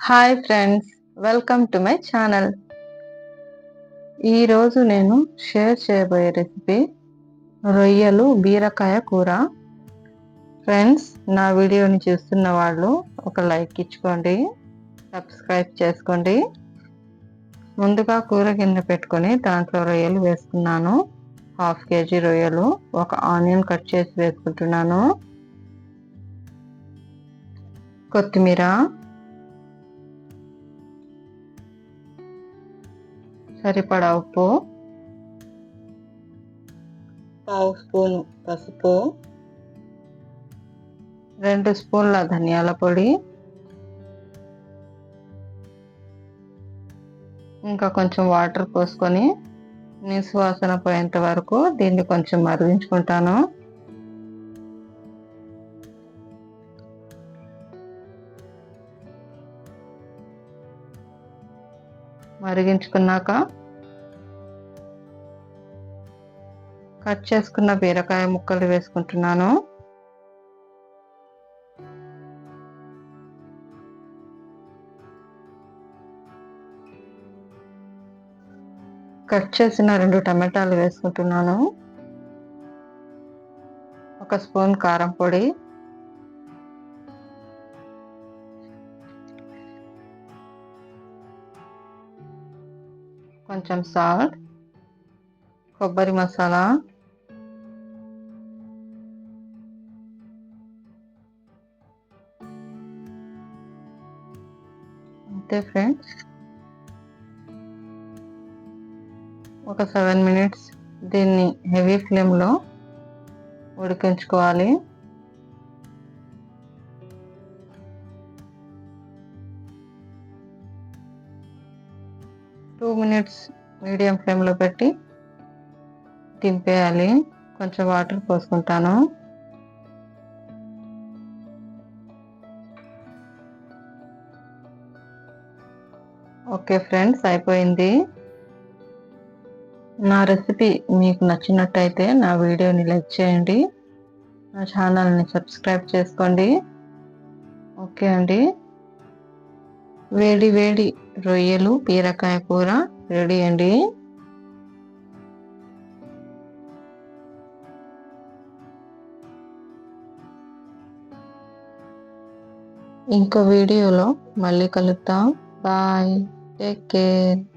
Hi friends welcome to my channel ఈరోజు నేను share చేయబోయే రెసిపీ రొయ్యలు బీరకాయ కూర. ఫ్రెండ్స్ నా వీడియోని చూస్తున్న వాళ్ళు ఒక లైక్ ఇచ్చుకోండి సబ్స్క్రైబ్ చేసుకోండి. ముందుగా కూర కింద పెట్టుకొని దాంట్లో రొయ్యలు వేసుకున్నాను. హాఫ్ కేజీ రొయ్యలు ఒక ఆనియన్ కట్ చేసి వేసుకుంటున్నాను. కొత్తిమీర సరిపడా ఉప్పు పావు స్పూన్ పసుపు. రెండు స్పూన్ల ధనియాల పొడి. ఇంకా కొంచెం వాటర్ పోసుకొని నీసు వాసన పోయేంత వరకు దీన్ని కొంచెం మరిగించుకుంటాను. మరిగించుకున్నాక కట్ చేసుకున్న బీరకాయ ముక్కలు వేసుకుంటున్నాను. కట్ చేసిన రెండు టమాటాలు వేసుకుంటున్నాను. ఒక స్పూన్ కారం పొడి కొంచెం సాల్ట్ కొబ్బరి మసాలా అంతే ఫ్రెండ్స్. ఒక సెవెన్ మినిట్స్ దీన్ని హెవీ ఫ్లేమ్లో ఉడికించుకోవాలి. టూ మినిట్స్ మీడియం ఫ్లేమ్లో పెట్టి దింపేయాలి. కొంచెం వాటర్ పోసుకుంటాను. ఓకే ఫ్రెండ్స్ అయిపోయింది. నా రెసిపీ మీకు నచ్చినట్టయితే నా వీడియోని లైక్ చేయండి. నా ఛానల్ని సబ్స్క్రైబ్ చేసుకోండి. ఓకే అండి. వేడి వేడి రొయ్యలు బీరకాయ కూర రెడీ అండి. ఇంకో వీడియోలో మళ్ళీ కలుద్దాం. బాయ్. Take care.